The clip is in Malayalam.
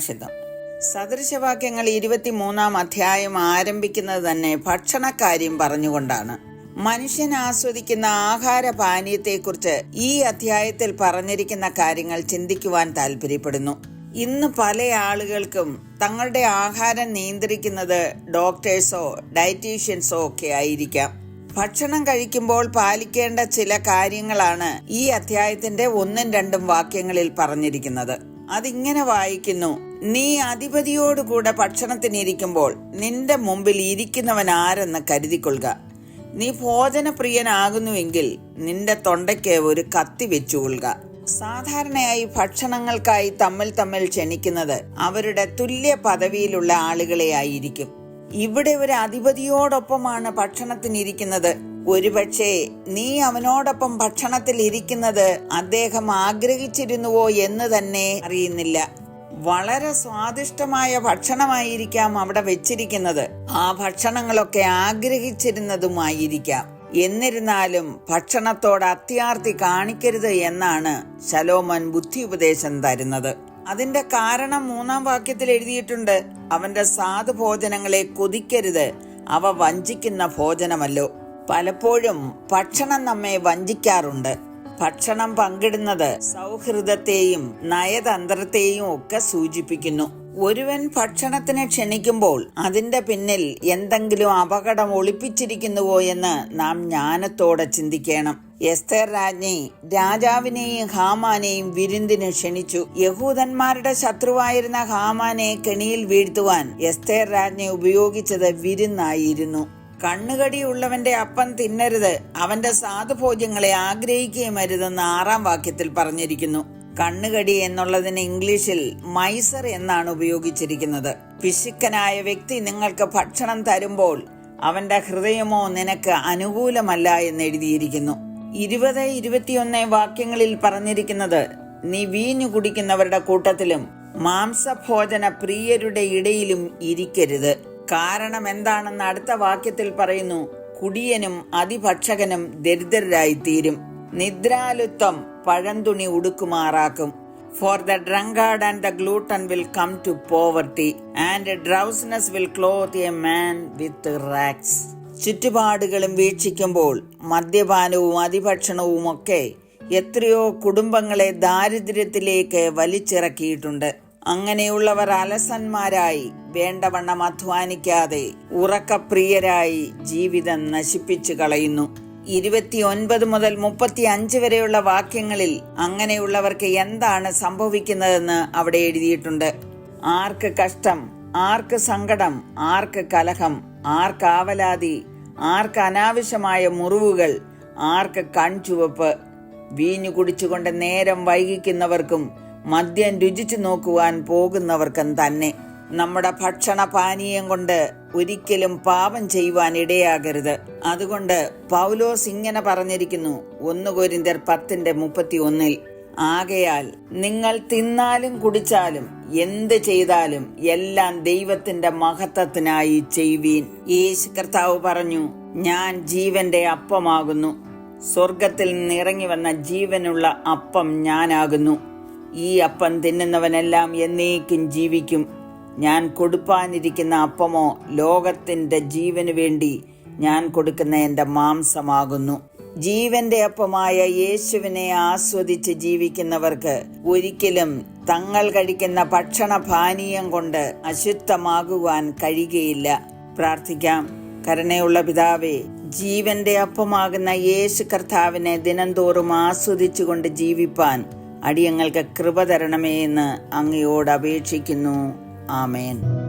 സുഭാഷിതം സദൃശവാക്യങ്ങൾ ഇരുപത്തിമൂന്നാം അധ്യായം ആരംഭിക്കുന്നത് തന്നെ ഭക്ഷണക്കാര്യം പറഞ്ഞുകൊണ്ടാണ്. മനുഷ്യൻ ആസ്വദിക്കുന്ന ആഹാര പാനീയത്തെക്കുറിച്ച് ഈ അധ്യായത്തിൽ പറഞ്ഞിരിക്കുന്ന കാര്യങ്ങൾ ചിന്തിക്കുവാൻ താല്പര്യപ്പെടുന്നു ഇന്ന് പല ആളുകൾക്കും തങ്ങളുടെ ആഹാരം നിയന്ത്രിക്കുന്നത് ഡോക്ടേഴ്സോ ഡയറ്റീഷ്യൻസോ ഒക്കെ ആയിരിക്കാം. ഭക്ഷണം കഴിക്കുമ്പോൾ പാലിക്കേണ്ട ചില കാര്യങ്ങളാണ് ഈ അധ്യായത്തിന്റെ ഒന്നും രണ്ടും വാക്യങ്ങളിൽ പറഞ്ഞിരിക്കുന്നത്. അതിങ്ങനെ വായിക്കുന്നു. നീ അധിപതിയോടുകൂടെ ഭക്ഷണത്തിനിരിക്കുമ്പോൾ നിന്റെ മുമ്പിൽ ഇരിക്കുന്നവൻ ആരെന്ന് കരുതിക്കൊള്ളുക. നീ ഭോജനപ്രിയനാകുന്നുവെങ്കിൽ നിന്റെ തൊണ്ടയ്ക്ക് ഒരു കത്തി വെച്ചുകൊള്ളുക. സാധാരണയായി ഭക്ഷണങ്ങൾക്കായി തമ്മിൽ തമ്മിൽ ക്ഷണിക്കുന്നത് അവരുടെ തുല്യ പദവിയിലുള്ള ആളുകളെ ആയിരിക്കും. ഇവിടെ ഒരു അധിപതിയോടൊപ്പമാണ് ഭക്ഷണത്തിനിരിക്കുന്നത്. ഒരുപക്ഷെ നീ അവനോടൊപ്പം ഭക്ഷണത്തിൽ ഇരിക്കുന്നത് അദ്ദേഹം ആഗ്രഹിച്ചിരുന്നുവോ എന്ന് തന്നെ അറിയുന്നില്ല. വളരെ സ്വാദിഷ്ടമായ ഭക്ഷണമായിരിക്കാം അവിടെ വെച്ചിരിക്കുന്നത്. ആ ഭക്ഷണങ്ങളൊക്കെ ആഗ്രഹിച്ചിരുന്നതുമായിരിക്കാം. എന്നിരുന്നാലും ഭക്ഷണത്തോട് അത്യാർത്തി കാണിക്കരുത് എന്നാണ് ശലോമൻ ബുദ്ധി ഉപദേശം തരുന്നത്. അതിന്റെ കാരണം മൂന്നാം വാക്യത്തിൽ എഴുതിയിട്ടുണ്ട്. അവന്റെ സാധു ഭോജനങ്ങളെ കൊതിക്കരുത്. അവ വഞ്ചിക്കുന്ന ഭോജനമല്ലോ. പലപ്പോഴും ഭക്ഷണം നമ്മെ വഞ്ചിക്കാറുണ്ട്. ഭക്ഷണം പങ്കിടുന്നത് സൗഹൃദത്തെയും നയതന്ത്രത്തെയും ഒക്കെ സൂചിപ്പിക്കുന്നു. ഒരുവൻ ഭക്ഷണത്തിന് ക്ഷണിക്കുമ്പോൾ അതിന്റെ പിന്നിൽ എന്തെങ്കിലും അപകടം ഒളിപ്പിച്ചിരിക്കുന്നുവോ എന്ന് നാം ജ്ഞാനത്തോടെ ചിന്തിക്കണം. എസ്തേർ രാജ്ഞി രാജാവിനെയും ഹാമാനെയും വിരുന്നിന് ക്ഷണിച്ചു. യഹൂദന്മാരുടെ ശത്രുവായിരുന്ന ഹാമാനെ കെണിയിൽ വീഴ്ത്തുവാൻ എസ്തേർ രാജ്ഞി ഉപയോഗിച്ചത് വിരുന്നായിരുന്നു. കണ്ണുകടിയുള്ളവന്റെ അപ്പം തിന്നരുത്. അവന്റെ സാധുഭോജ്യങ്ങളെ ആഗ്രഹിക്കുകയും അരുതെന്ന് ആറാം വാക്യത്തിൽ പറഞ്ഞിരിക്കുന്നു. കണ്ണുകടി എന്നുള്ളതിന് ഇംഗ്ലീഷിൽ മൈസർ എന്നാണ് ഉപയോഗിച്ചിരിക്കുന്നത്. പിശുക്കനായ വ്യക്തി നിങ്ങൾക്ക് ഭക്ഷണം തരുമ്പോൾ അവന്റെ ഹൃദയമോ നിനക്ക് അനുകൂലമല്ല എന്ന് എഴുതിയിരിക്കുന്നു. ഇരുപത് ഇരുപത്തിയൊന്ന് വാക്യങ്ങളിൽ പറഞ്ഞിരിക്കുന്നത് നീ വീഞ്ഞു കുടിക്കുന്നവരുടെ കൂട്ടത്തിലും മാംസഭോജന പ്രിയരുടെ ഇടയിലും ഇരിക്കരുത്. കാരണം എന്താണെന്ന് അടുത്ത വാക്യത്തിൽ പറയുന്നു. കുടിയനും അതിഭക്ഷകനും ദരിദ്രരായി തീരും നിദ്രാലുത്വം പഴന്തുണി ഉടുക്കുമാറാക്കും. For the drunkard and the glutton will come to poverty and drowsiness will clothe a man with rags ചുറ്റുപാടുകളും വീക്ഷിക്കുമ്പോൾ മദ്യപാനവും അതിഭക്ഷണവും ഒക്കെ എത്രയോ കുടുംബങ്ങളെ ദാരിദ്ര്യത്തിലേക്ക് വലിച്ചിറക്കിയിട്ടുണ്ട്. അങ്ങനെയുള്ളവർ അലസന്മാരായി വേണ്ടവണ്ണം അധ്വാനിക്കാതെ ഉറക്കപ്രിയരായി ജീവിതം നശിപ്പിച്ചു കളയുന്നു. ഇരുപത്തിയൊൻപത് മുതൽ മുപ്പത്തി അഞ്ച് വരെയുള്ള വാക്യങ്ങളിൽ അങ്ങനെയുള്ളവർക്ക് എന്താണ് സംഭവിക്കുന്നതെന്ന് അവിടെ എഴുതിയിട്ടുണ്ട്. ആർക്ക് കഷ്ടം ആർക്ക് സങ്കടം ആർക്ക് കലഹം ആർക്ക് ആവലാതി ആർക്ക് അനാവശ്യമായ മുറിവുകൾ ആർക്ക് കൺചുവപ്പ്. വീഞ്ഞു കുടിച്ചുകൊണ്ട് നേരം വൈകിക്കുന്നവർക്കും മദ്യം രുചിച്ചു നോക്കുവാൻ പോകുന്നവർക്കും തന്നെ. നമ്മുടെ ഭക്ഷണ പാനീയം കൊണ്ട് ഒരിക്കലും പാപം ചെയ്യുവാൻ ഇടയാകരുത്. അതുകൊണ്ട് പൗലോസ് ഇങ്ങനെ പറഞ്ഞിരിക്കുന്നു ഒന്ന് കോരിന്തർ പത്തിന്റെ മുപ്പത്തി ഒന്നിൽ ആകയാൽ നിങ്ങൾ തിന്നാലും കുടിച്ചാലും എന്ത് ചെയ്താലും എല്ലാം ദൈവത്തിന്റെ മഹത്വത്തിനായി ചെയ്യുവീൻ. യേശു കർത്താവ് പറഞ്ഞു ഞാൻ ജീവന്റെ അപ്പമാകുന്നു. സ്വർഗത്തിൽ നിന്ന് ഇറങ്ങി വന്ന ജീവനുള്ള അപ്പം ഞാനാകുന്നു. ഈ അപ്പം തിന്നുന്നവനെല്ലാം എന്നേക്കും ജീവിക്കും. ഞാൻ കൊടുപ്പാനിരിക്കുന്ന അപ്പമോ ലോകത്തിന്റെ ജീവന് വേണ്ടി ഞാൻ കൊടുക്കുന്ന എന്റെ മാംസമാകുന്നു. ജീവന്റെ അപ്പമായ യേശുവിനെ ആസ്വദിച്ച് ജീവിക്കുന്നവർക്ക് ഒരിക്കലും തങ്ങൾ കഴിക്കുന്ന ഭക്ഷണ പാനീയം കൊണ്ട് അശുദ്ധമാകുവാൻ കഴിയുകയില്ല. പ്രാർത്ഥിക്കാം. കരുണയുള്ള പിതാവേ ജീവന്റെ അപ്പമാകുന്ന യേശു കർത്താവിനെ ദിനംതോറും ആസ്വദിച്ചുകൊണ്ട് ജീവിപ്പാൻ അടിയങ്ങൾക്ക് കൃപ തരണമേ എന്ന് അങ്ങയോട് അപേക്ഷിക്കുന്നു. ആമേൻ.